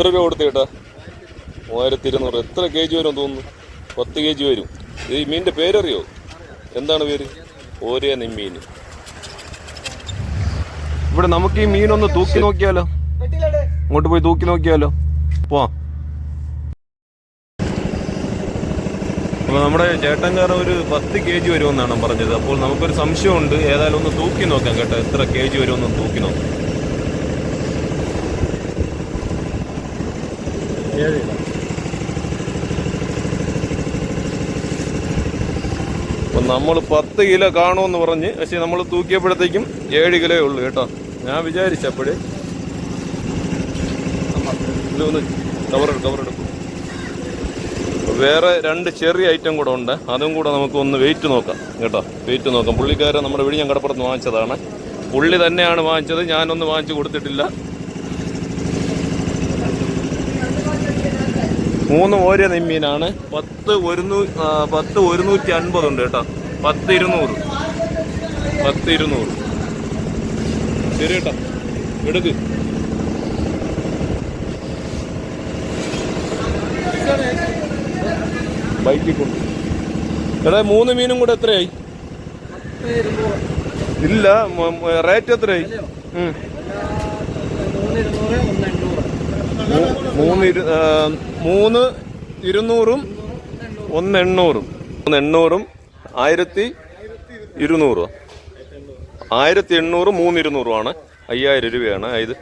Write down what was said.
എത്ര രൂപ കൊടുത്ത് കേട്ടാ? മൂവായിരത്തി ഇരുന്നൂറ്. എത്ര കെ ജി വരും തോന്നുന്നു? പത്ത് കെ ജി വരും. ഈ മീനിന്റെ പേരറിയോ? എന്താണ് പേര്? ഓരേ നെമ്മീൻ. ഇവിടെ നമുക്ക് ഈ മീനൊന്ന് തൂക്കി നോക്കിയാലോ? ഇങ്ങോട്ട് പോയി തൂക്കി നോക്കിയാലോ? പോ അപ്പോൾ നമ്മുടെ ചേട്ടൻകാരൻ ഒരു പത്ത് കെ ജി വരുമെന്നാണ് പറഞ്ഞത്. അപ്പോൾ നമുക്കൊരു സംശയമുണ്ട്. ഏതായാലും ഒന്ന് തൂക്കി നോക്കാം കേട്ടോ. എത്ര കെ ജി വരുമെന്ന് തൂക്കി നോക്കാം. അപ്പം നമ്മൾ പത്ത് കിലോ കാണുമെന്ന് പറഞ്ഞ് പക്ഷെ നമ്മൾ തൂക്കിയപ്പോഴത്തേക്കും ഏഴ് കിലോ ഉള്ളൂ കേട്ടോ. ഞാൻ വിചാരിച്ചപ്പോഴേ ഒന്ന് കവറെടുക്കും കവറെടുക്കും വേറെ രണ്ട് ചെറിയ ഐറ്റം കൂടെ ഉണ്ട്. അതും കൂടെ നമുക്ക് ഒന്ന് വെയിറ്റ് നോക്കാം കേട്ടോ. വെയിറ്റ് നോക്കാം. പുള്ളിക്കാരൻ നമ്മുടെ വിഴിഞ്ഞം കടപ്പുറത്ത് വാങ്ങിച്ചതാണ്. പുള്ളി തന്നെയാണ് വാങ്ങിച്ചത്. ഞാനൊന്ന് വാങ്ങിച്ചു കൊടുത്തിട്ടില്ല. മൂന്ന് ഓരോ നെമ്മീനാണ്. പത്ത് ഒരുന്നൂ പത്ത് ഒരുന്നൂറ്റി അൻപതുണ്ട് കേട്ടോ. പത്ത് ഇരുന്നൂറ്. പത്ത് ഇരുന്നൂറ്. ശരി കേട്ടോ. എടുക്ക്. ബൈക്കിൽ കൊണ്ട്. എടാ മൂന്ന് മീനും കൂടെ എത്രയായി? ഇല്ല റേറ്റ് എത്രയായി? ഇരു മൂന്ന് ഇരുന്നൂറും ഒന്ന് എണ്ണൂറും ഒന്ന് എണ്ണൂറും ആയിരത്തി ഇരുന്നൂറോ. ആയിരത്തി എണ്ണൂറ് മൂന്ന് ഇരുന്നൂറുമാണ് അയ്യായിരം രൂപയാണ്. ഇത്